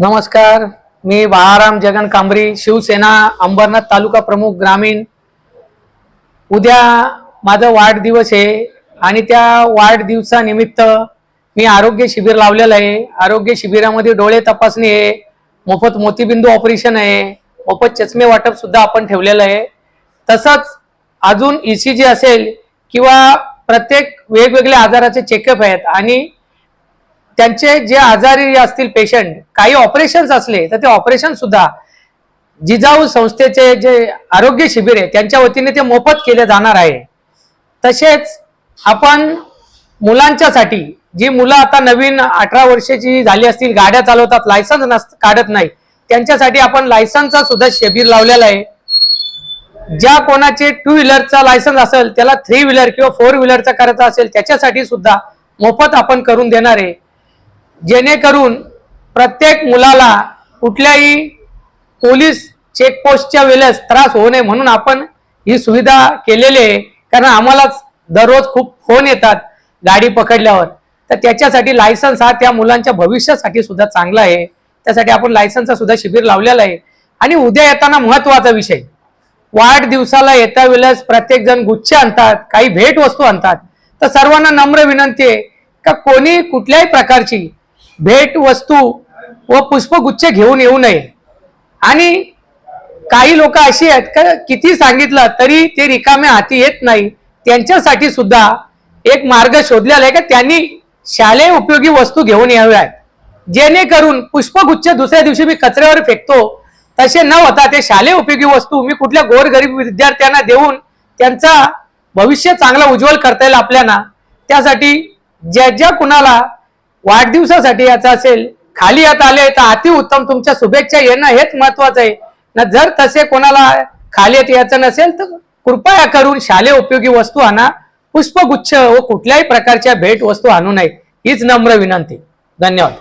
नमस्कार मी बाळाराम जगन कांबरी शिवसेना अंबरनाथ तालुका प्रमुख ग्रामीण. उद्या माझा वाढदिवस आहे आणि त्या वाढदिवसानिमित्त मी आरोग्य शिबिर लावलेलं आहे. आरोग्य शिबिरामध्ये डोळे तपासणी आहे मोफत मोतीबिंदू ऑपरेशन आहे मोफत चष्मे वाटप सुद्धा आपण ठेवलेलं आहे. तसंच अजून ई सी जी असेल किंवा प्रत्येक वेगवेगळ्या आजाराचे चेकअप आहेत आणि त्यांचे जे आजारी असतील पेशंट काही ऑपरेशन्स असले तर ते ऑपरेशन सुद्धा जिजाऊ संस्थेचे जे आरोग्य शिबिर आहे त्यांच्या वतीने ते मोफत केले जाणार आहे. तसेच आपण मुलांच्यासाठी जी मुलं आता नवीन अठरा वर्षाची झाली असतील गाड्या चालवतात लायसन्स नस काढत नाही त्यांच्यासाठी आपण लायसन्सचा सुद्धा शिबिर लावलेला आहे. ज्या कोणाचे टू व्हीलरचा लायसन्स असेल त्याला थ्री व्हीलर किंवा फोर व्हीलरचा करायचा असेल त्याच्यासाठी सुद्धा मोफत आपण करून देणार आहे. जेणेकरून प्रत्येक मुलाला कुठल्याही पोलीस चेकपोस्टच्या वेळेस त्रास होऊ नये म्हणून आपण ही सुविधा केलेली आहे. कारण आम्हालाच दररोज खूप फोन येतात गाडी पकडल्यावर. तर त्याच्यासाठी लायसन्स हा त्या मुलांच्या भविष्यासाठी सुद्धा चांगला आहे. त्यासाठी आपण लायसन्सचा सुद्धा शिबिर लावलेला आहे. आणि उद्या येताना महत्त्वाचा विषय. वाढदिवसाला येता वेळेस प्रत्येक जण गुच्छ आणतात काही भेट वस्तू आणतात. तर सर्वांना नम्र विनंती आहे का कोणी कुठल्याही प्रकारची भेट वस्तू व पुष्पगुच्छ घेऊन येऊ नये. आणि काही लोक अशी आहेत का किती सांगितलं तरी ते रिकाम्या हाती येत नाही. त्यांच्यासाठी सुद्धा एक मार्ग शोधलेला आहे का त्यांनी शालेय उपयोगी वस्तू घेऊन याव्यात जेणेकरून पुष्पगुच्छ दुसऱ्या दिवशी मी कचऱ्यावर फेकतो. तसे न होता ते शालेय उपयोगी वस्तू मी कुठल्या गोरगरीब विद्यार्थ्यांना देऊन त्यांचा भविष्य चांगला उज्ज्वल करता येईल आपल्याला. त्यासाठी ज्या ज्या कुणाला वाढदिवसासाठी याचा असेल खाली यात आले तर अतिउत्तम तुमच्या शुभेच्छा येणं हेच महत्वाचं आहे. ना जर तसे कोणाला खाली येत यायचं नसेल तर कृपया करून शालेय उपयोगी वस्तू आणा पुष्पगुच्छ व कुठल्याही प्रकारच्या भेट वस्तू आणू नये. हीच नम्र विनंती. धन्यवाद.